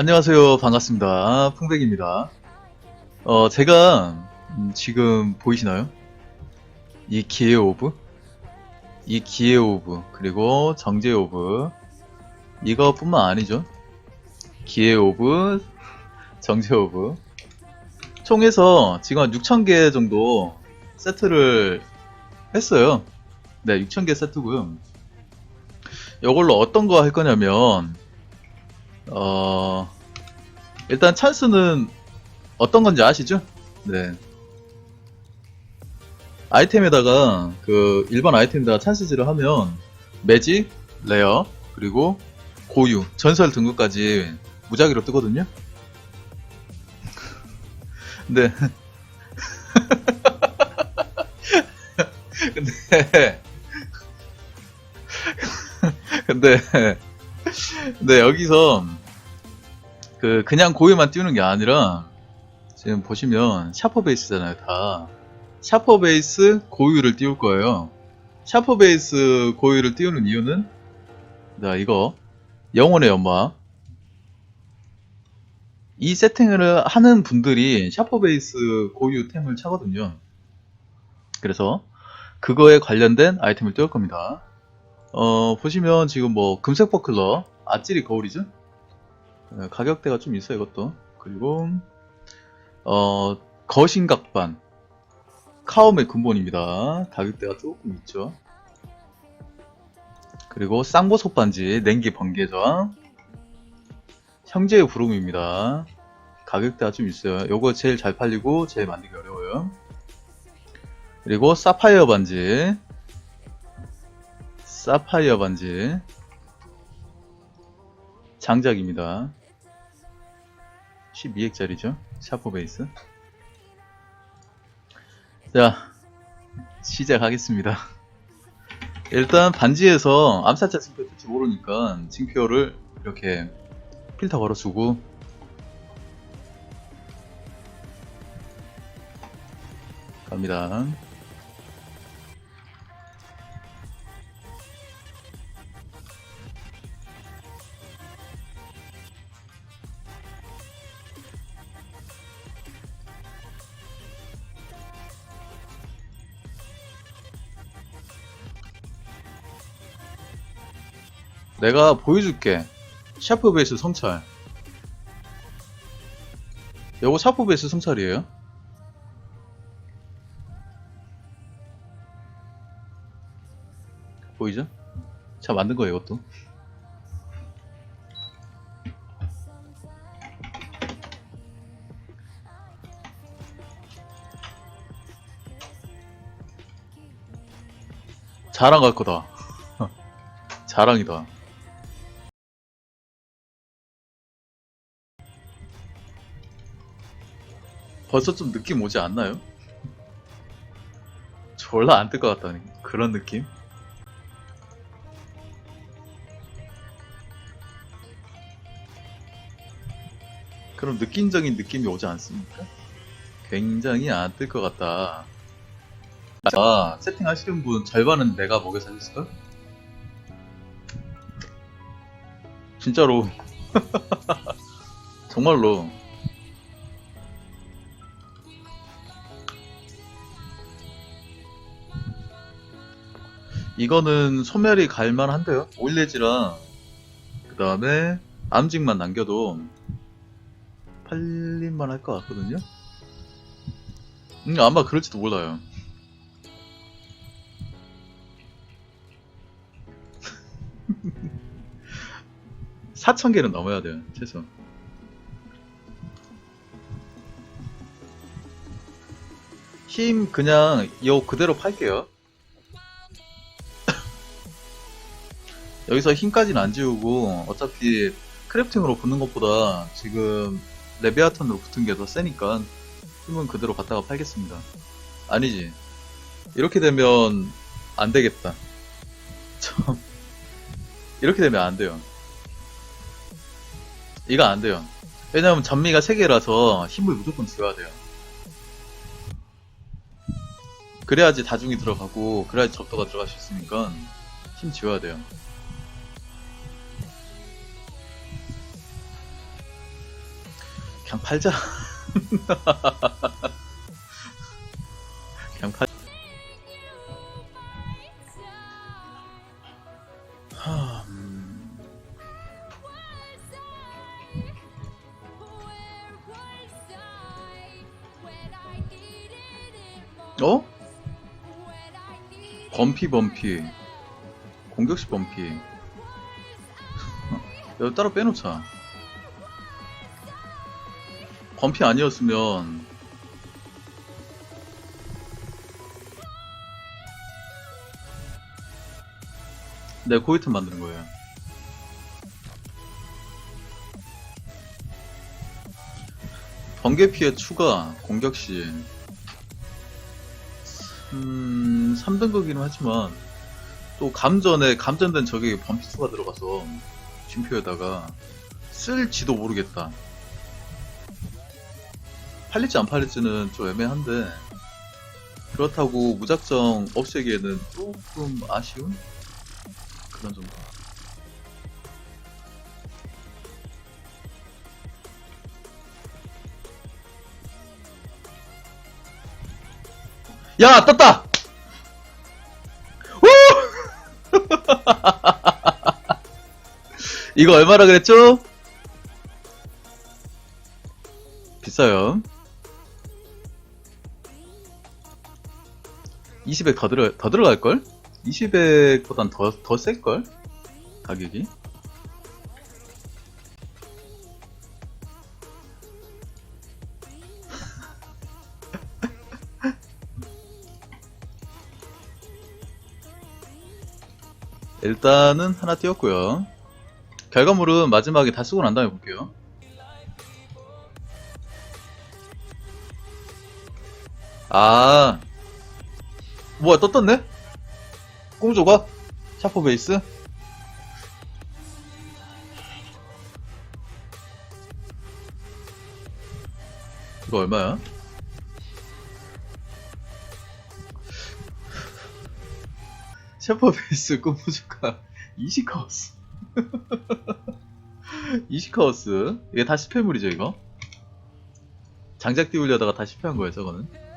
안녕하세요. 반갑습니다. 풍백입니다. 어, 제가 음, 지금 보이시나요? 이 기회 오브, 이 기회 오브, 그리고 정제 오브, 이거뿐만 아니죠. 기회 오브, 정제 오브. 총해서 지금 한 6,000개 정도 세트를 했어요. 네, 6,000개 세트고요. 이걸로 어떤 거 할 거냐면, 어, 일단 찬스는 어떤 건지 아시죠? 네. 아이템에다가, 그, 일반 아이템에다가 찬스질을 하면, 매직, 레어, 그리고 고유, 전설 등급까지 무작위로 뜨거든요? 근데, 근데, 근데, 근데 여기서 그 그냥 고유만 띄우는 게 아니라 지금 보시면 샤퍼 베이스잖아요 다. 샤퍼 베이스 고유를 띄울 거예요. 샤퍼 베이스 고유를 띄우는 이유는? 자 이거. 영혼의 연마 이 세팅을 하는 분들이 샤퍼 베이스 고유 템을 차거든요. 그래서 그거에 관련된 아이템을 띄울 겁니다. 어, 보시면 지금 뭐 금색 버클러, 아찔이 거울이죠? 네, 가격대가 좀 있어요, 이것도. 그리고, 어, 거신각반, 카움의 근본입니다. 가격대가 조금 있죠. 그리고 쌍보석 반지, 냉기 번개저항, 형제의 부름입니다. 가격대가 좀 있어요. 요거 제일 잘 팔리고 제일 만들기 어려워요. 그리고 사파이어 반지, 사파이어 반지 장작입니다. 12액짜리죠? 샤프 베이스. 자 시작하겠습니다. 일단 반지에서 암살자 징표 뜰지 모르니까 징표를 이렇게 필터 걸어주고. 갑니다 내가 보여줄게. 샤프 베이스 성찰. 요거 샤프 베이스 성찰이에요. 보이죠? 자, 만든 거예요, 이것도. 자랑 갈 거다. 자랑이다. 벌써 좀 느낌 오지 않나요? 졸라 안 뜰 것 같다는 그런 느낌? 그런 느낌적인 느낌이 오지 않습니까? 굉장히 안 뜰 것 같다. 아, 세팅하시는 분 절반은 내가 먹여 살렸을까? 진짜로. 정말로. 이거는 소멸이 갈만한데요. 오일레지랑 그 다음에 암직만 남겨도 팔릴만 할 것 같거든요. 음, 아마 그럴지도 몰라요. 사천 개는 넘어야 돼요, 최소. 힘 그냥 요 그대로 팔게요. 여기서 힘까지는 안 지우고 어차피 크래프팅으로 붙는 것보다 지금 레비아턴으로 붙은 게 더 세니까 힘은 그대로 갖다가 팔겠습니다. 아니지. 이렇게 되면 안 되겠다. 참. 이렇게 되면 안 돼요. 이거 안 돼요. 왜냐면 전미가 3개라서 힘을 무조건 지워야 돼요. 그래야지 다중이 들어가고, 그래야지 접도가 들어갈 수 있으니까 힘 지워야 돼요. 그냥 팔자. 그냥 팔. 하, 음, 어? 범피 범피 공격시 범피 여기 따로 빼놓자 범피 아니었으면 네 고이튼 만드는 거예요 번개 피해 추가 공격 시 음, 3등급이긴 하지만, 또 감전에, 감전된 적이 범피 수가 들어가서, 쉼표에다가, 쓸지도 모르겠다. 팔릴지 안 팔릴지는 좀 애매한데, 그렇다고 무작정 없애기에는 조금 아쉬운? 그런 정도. 야, 떴다! 우! 이거 얼마라 그랬죠? 비싸요. 20에 더 들어, 더 들어갈걸? 20액보단 더, 더 셀걸? 가격이? 일단은 하나 띄웠고요. 결과물은 마지막에 다 쓰고 난 다음에 볼게요. 아, 뭐야 떴떴네? 꽁조가? 샤프 베이스? 이거 얼마야? 샤프 베이스 꽁조가 20카우스 20카우스 이게 다 실패물이죠 이거? 장작 띄우려다가 다 실패한 거예요 저거는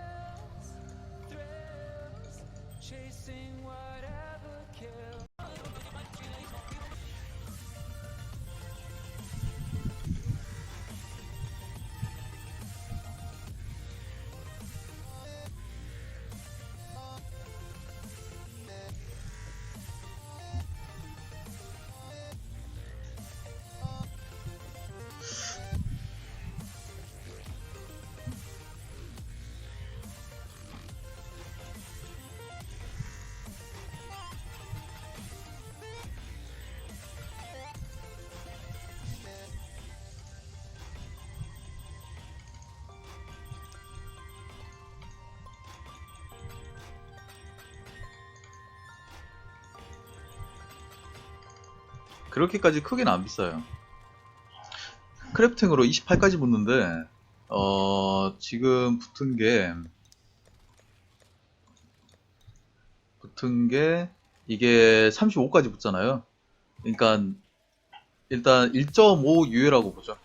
그렇게까지 크게는 안 비싸요. 크래프팅으로 28까지 붙는데, 어, 지금 붙은 게, 붙은 게, 이게 35까지 붙잖아요. 그러니까, 일단 1.5 유예라고 보죠.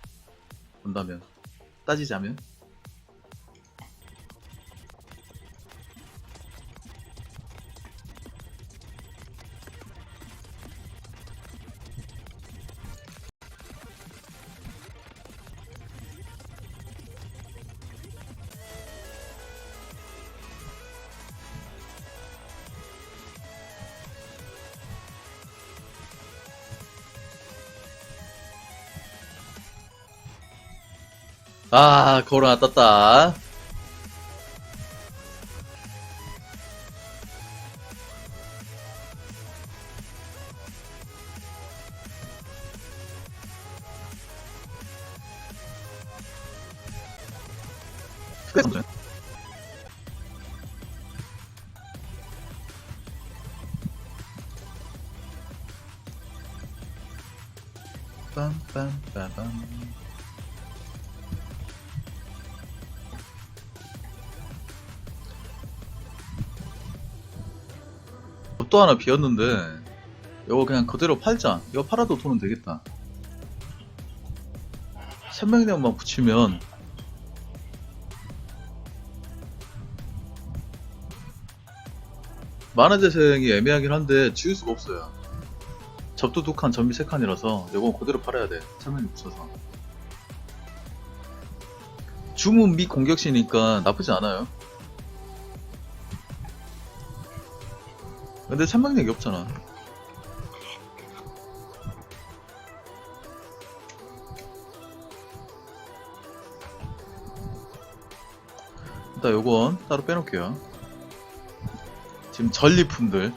본다면. 따지자면. 아, 코로나 떴다. 빰빰빠밤. 또 하나 비었는데 이거 그냥 그대로 팔자 이거 팔아도 돈은 되겠다 생명력만 붙이면 만화 재생이 애매하긴 한데 지울 수가 없어요. 접도 두 칸, 전비 세 칸이라서 이건 그대로 팔아야 돼. 생명력 붙여서. 주문 및 공격시니까 나쁘지 않아요. 근데 생명력이 없잖아. 일단 요건 따로 빼놓을게요. 지금 전리품들.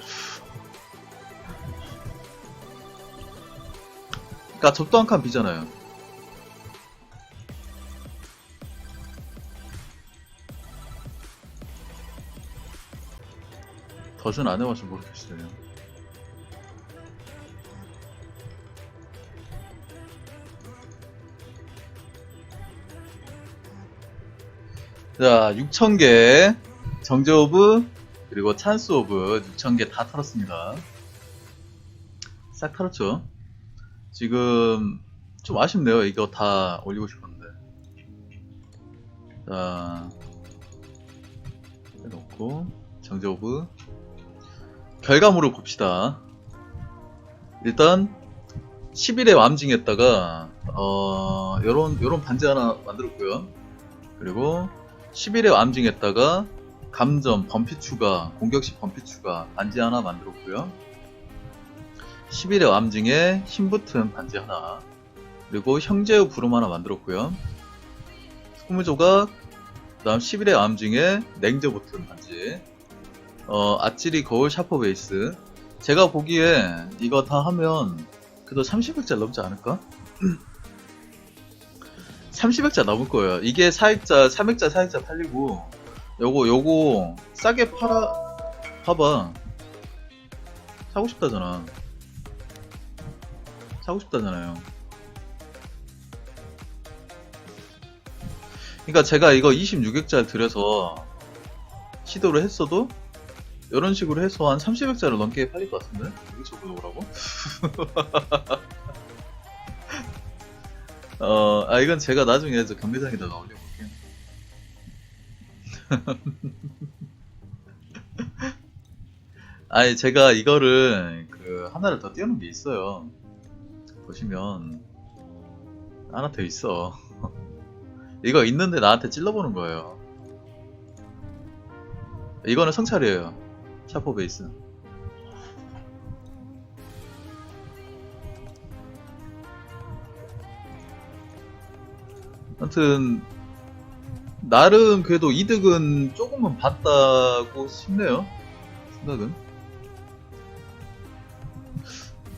그니까 접도 한 칸 비잖아요. 덫은 안 해봐서 모르겠어요. 자, 6,000개, 정제 오브, 그리고 찬스 오브 6,000개 다 털었습니다. 싹 털었죠? 지금, 좀 아쉽네요. 이거 다 올리고 싶었는데. 자, 해놓고, 정제 오브. 결과물을 봅시다. 일단, 10일에 암징했다가, 어, 요런, 요런 반지 하나 만들었고요. 그리고, 11회 암징했다가 감점, 범피 추가, 공격시 범피 추가 반지 하나 만들었고요. 11회 암징에 힘 붙은 반지 하나 그리고 형제의 부름 하나 만들었고요. 20조각 그 다음 11회 암징에 냉저 붙은 반지 어, 아찌리 거울 샤퍼 베이스 제가 보기에 이거 다 하면 그래도 30백짜 넘지 않을까? 30액자 넘을 거예요. 이게 4액자, 3액자, 4액자 팔리고, 요거, 요거, 싸게 팔아, 봐봐. 사고 싶다잖아. 사고 싶다잖아요. 그니까 제가 이거 26액자 들여서 시도를 했어도, 이런 식으로 해서 한 30액자를 넘게 팔릴 것 같은데? 이거 저보라고 어, 아, 이건 제가 나중에 저 경매장에다가 올려볼게요. 아니, 제가 이거를, 그, 하나를 더 띄우는 게 있어요. 보시면, 하나 더 있어. 이거 있는데 나한테 찔러보는 거예요. 이거는 성찰이에요. 샤퍼 베이스. 아무튼 나름 그래도 이득은 조금은 봤다고 싶네요. 생각은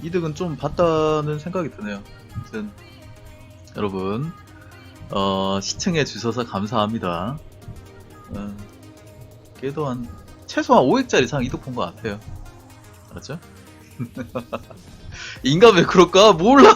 이득은 좀 봤다는 생각이 드네요. 아무튼 여러분 어, 시청해 주셔서 감사합니다. 어, 그래도 한 최소한 5액짜리 이상 이득 본 것 같아요. 알았죠? 인간 왜 그럴까? 몰라.